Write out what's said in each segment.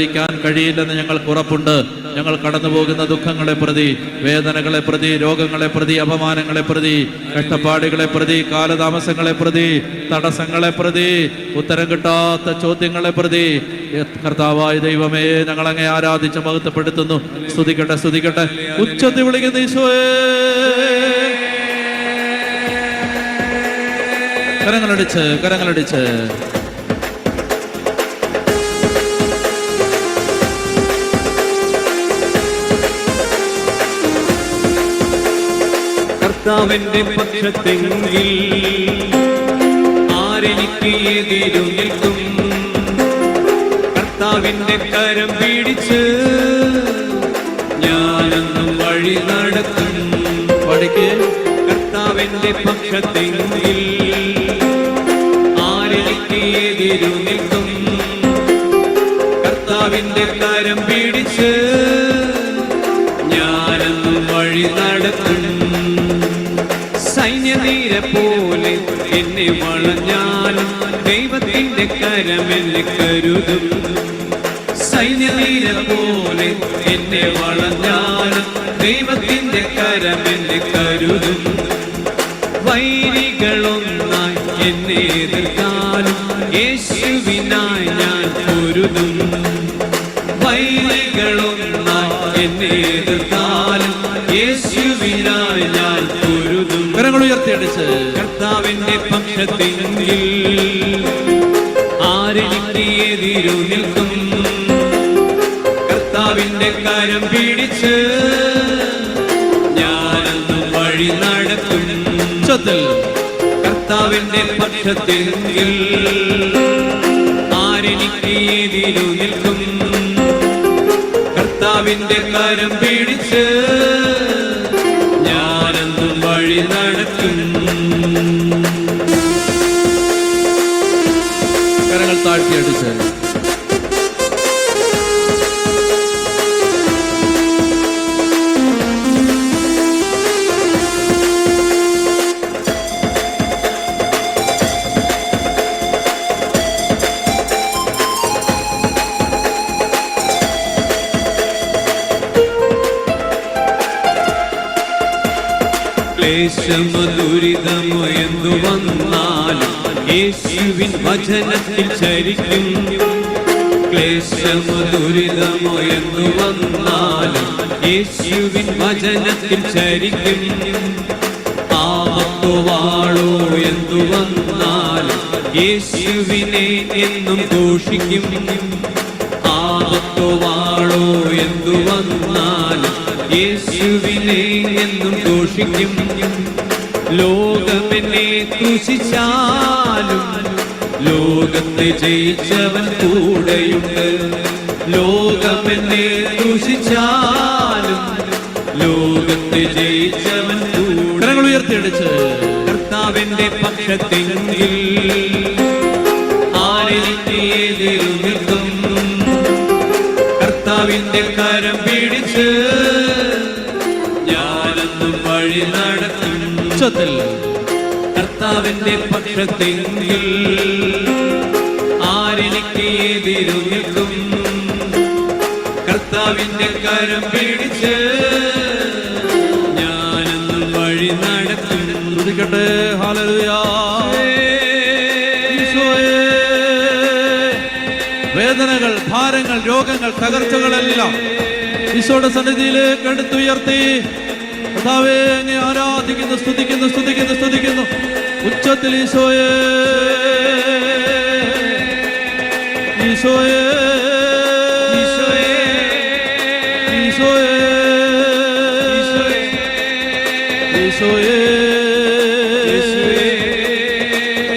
ാൻ കഴിയില്ലെന്ന് ഞങ്ങൾക്ക് ഉറപ്പുണ്ട്. ഞങ്ങൾ കടന്നു പോകുന്ന ദുഃഖങ്ങളെ പ്രതി വേദനകളെ പ്രതി രോഗങ്ങളെ പ്രതി അപമാനങ്ങളെ പ്രതി കഷ്ടപ്പാടുകളെ പ്രതി കാലതാമസങ്ങളെ പ്രതി തടസ്സങ്ങളെ പ്രതി ഉത്തരം കിട്ടാത്ത ചോദ്യങ്ങളെ പ്രതി. കർത്താവായ ദൈവമേ ഞങ്ങൾ അങ്ങേ ആരാധിച്ച് മഹത്വപ്പെടുത്തുന്നു. സ്തുതിക്കട്ടെ സ്തുതിക്കട്ടെ. ഉച്ചത്തിൽ വിളിക്കുന്ന ഈശോയേ. കരങ്ങളടിച്ച് കരങ്ങളടിച്ച്. കർത്താവിന്റെ പക്ഷത്തെങ്കിൽ ആരെനിക്ക് എതിരു നിൽക്കും? കർത്താവിന്റെ കരം പിടിച്ച് ഞാനെന്നും വഴി നടക്കും. പഠിക്കേ കർത്താവിന്റെ പക്ഷത്തെങ്കിൽ ആരെനിക്ക് എതിരു നിൽക്കും? കർത്താവിന്റെ കരം പിടിച്ച് സൈന്യനീര പോലെ എന്നെ വളഞ്ഞാലും ദൈവത്തിന്റെ കരമെന്ന് കരുതും. സൈന്യനീര പോലെ എന്നെ വളഞ്ഞാലും ദൈവത്തിന്റെ കരമെന്ന് കരുതും. വൈരികളൊന്നായി എന്നെ എതിർത്താലും യേശുവിനായി ഞാൻ പൊരുതും. വൈരികളൊന്നായി എന്നെ എതിർത്താലും കരങ്ങൾ ഉയർത്തിയടിച്ച് കർത്താവിന്റെ പക്ഷത്തിൽ ആരെനിക്ക് എതിരു നിൽക്കും? കർത്താവിന്റെ കരം പിടിച്ച് ഞാനെന്നും വഴി നടക്കും. കർത്താവിന്റെ പക്ഷത്തെങ്കിൽ ആരെനിക്ക് എതിരു നിൽക്കും? കർത്താവിന്റെ കരം പിടിച്ച് കരങ്ങൾ താഴ്ത്തിയടിച്ച് ക്ലേശമ ദുരിതമോ എന്തു വന്നാലും യേശുവിൻ വചനത്തിൽ ചരിക്കും. ക്ലേശമോ ദുരിതമോ എന്തു വന്നാലും യേശുവിൻ വചനത്തിൽ ചരിക്കും. ആപത്തോ വാളോ എന്തു വന്നാലും യേശുവിനെ എന്നും ഘോഷിക്കും. ആപത്തോ വാളോ എന്തു വന്നാലും യേശുവിനെ എന്നും ഘോഷിക്കും. ലോകമെന്നെ ക്രൂശിച്ചാലും ലോകത്തെ ജയിച്ചവൻ കൂടെയുണ്ട്. ലോകമെന്നെ ക്രൂശിച്ചാലും ലോകത്തെ ജയിച്ചവൻ കൂടെ കരങ്ങൾ ഉയർത്തിയടിച്ച് കർത്താവിന്റെ പക്ഷത്തെങ്കിൽ ആരെയും കർത്താവിന്റെ കരം പിടിച്ച് ഉച്ചത്തിൽ കർത്താവിന്റെ പക്ഷത്തെങ്കിൽ ആരെനിക്ക് എതിരു നിൽക്കും? കർത്താവിന്റെ കരം പിടിച്ച് ഞാനെന്നും വഴി നടക്കും. ഈശോയേ. വേദനകൾ ഭാരങ്ങൾ രോഗങ്ങൾ തകർച്ചകളെല്ലാം ഈശോയുടെ സന്നിധിയിലേക്ക് എടുത്തുയർത്തി കർത്താവേ അങ്ങേ ആരാധിക്കുന്നു സ്തുതിക്കുന്നു സ്തുതിക്കുന്നു സ്തുതിക്കുന്നു. ഉച്ചത്തിൽ ഈശോയെ ഈശോയെ. ഈശോയേ, ഈശോയെ. ഈശോയെ.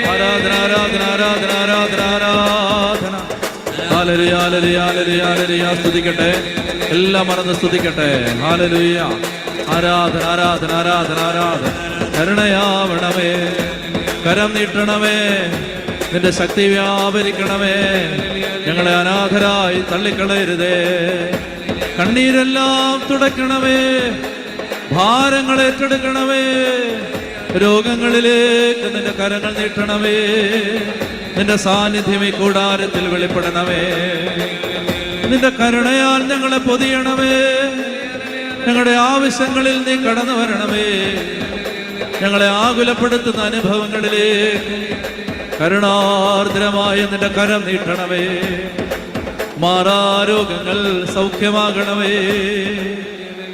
ആരാധന ആരാധന ആരാധന ആരാധന ആരാധന. ഹാലലുയ ഹാലലുയ ഹാലലുയ സ്തുതിക്കട്ടെ. എല്ലാം മറന്ന് സ്തുതിക്കട്ടെ. ഹാലലുയ. ആരാധന ആരാധന ആരാധന ആരാധന. കരുണയാവണമേ കരം നീട്ടണമേ നിന്റെ ശക്തി വ്യാപരിക്കണമേ. ഞങ്ങളെ അനാഥരായി തള്ളിക്കളയരുതേ. കണ്ണീരെല്ലാം തുടയ്ക്കണമേ ഭാരങ്ങൾ ഏറ്റെടുക്കണമേ. രോഗങ്ങളിലേക്ക് നിന്റെ കരങ്ങൾ നീട്ടണമേ. നിന്റെ സാന്നിധ്യം ഈ കൂടാരത്തിൽ വെളിപ്പെടണമേ. നിന്റെ കരുണയാൽ ഞങ്ങളെ പൊതിയണമേ. ഞങ്ങളുടെ ആവശ്യങ്ങളിൽ നീ കടന്നു വരണമേ. ഞങ്ങളെ ആകുലപ്പെടുത്തുന്ന അനുഭവങ്ങളിലേക്ക് കരുണാർദ്രമായ നിന്റെ കരം നീട്ടണമേ. മാറാരോഗങ്ങൾ സൗഖ്യമാകണമേ.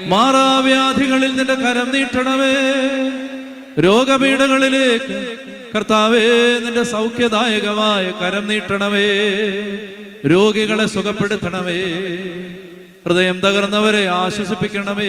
മാറാവ്യാധികളിൽ നിന്റെ കരം നീട്ടണമേ. രോഗപീഠകളിലേക്ക് കർത്താവേ നിന്റെ സൗഖ്യദായകമായ കരം നീട്ടണമേ. രോഗികളെ സുഖപ്പെടുത്തണമേ. ഹൃദയം തകർന്നവരെ ആശ്വസിപ്പിക്കണമേ.